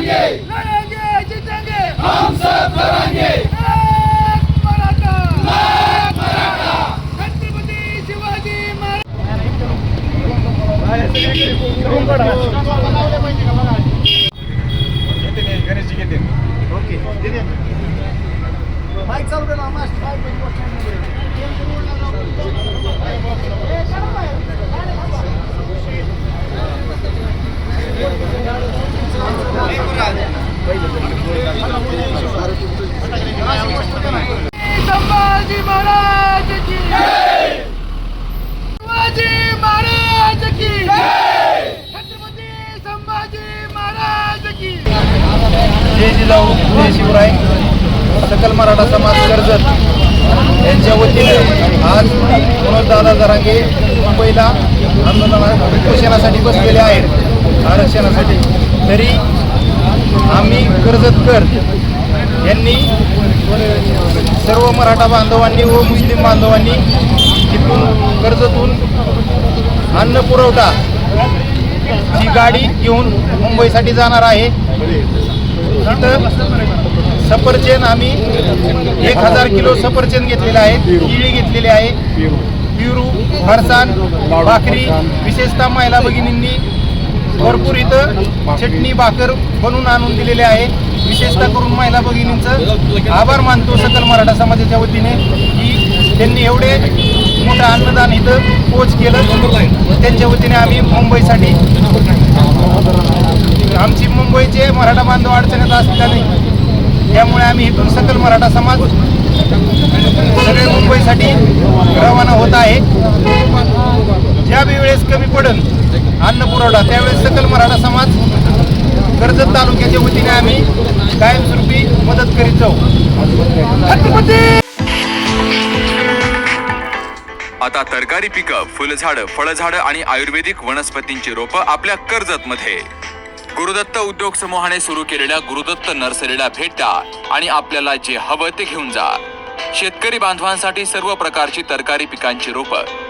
Kanye! Maharaj की जय! शिवाजी महाराज की जय! छत्रपती संभाजी महाराज की जय! जिजाऊ जय शिवराय. सकल मराठा समाज कर्जत यांच्या वतीने आज मनोजदादा जरांगे मुंबईला आंदोलनात उपोषणासाठी बसलेले आहेत. आरक्षणासाठी. तरी आम्ही कर्जतकर यांनी सर्व मराठा बांधवांनी व मुस्लिम बांधवांनी तिथून कर्जतून अन्न पुरवठा ची गाडी घेऊन मुंबईसाठी जाणार आहे. तिथं सफरचंद आम्ही एक हजार किलो सफरचंद घेतलेले आहेत. केळी घेतलेली आहे. पिरू. फरसाण भाकरी विशेषतः महिला भगिनींनी भरपूर इथं चटणी भाकर बनवून आणून दिलेले आहे. विशेषतः करून महिला भगिनींचं आभार मानतो सकल मराठा समाजाच्या वतीने की त्यांनी एवढे मोठं अन्नदान इथं पोच केलं. त्यांच्या वतीने आम्ही मुंबईसाठी आमची मुंबईचे मराठा बांधव अडचणीत असल्याने त्यामुळे आम्ही इथून सकल मराठा समाज सगळे मुंबईसाठी रवाना होत आहे ज्या बी वेळेस कमी पडेल. अन्न पुरवठा. त्यावेळेस सकल मराठा समाज कर्जत तालुक्याच्या वतीने आम्ही कायमस्वरूपी मदत करीत जाऊ. आता तरकारी पिकं फुलझाडं फळझाडं आणि आयुर्वेदिक वनस्पतींची रोपं आपल्या कर्जतमध्ये. गुरुदत्त उद्योग समूहाने सुरू केलेल्या गुरुदत्त नर्सरीला भेट द्या आणि आपल्याला जे हवं ते घेऊन जा. शेतकरी बांधवांसाठी सर्व प्रकारची तरकारी पिकांची रोपं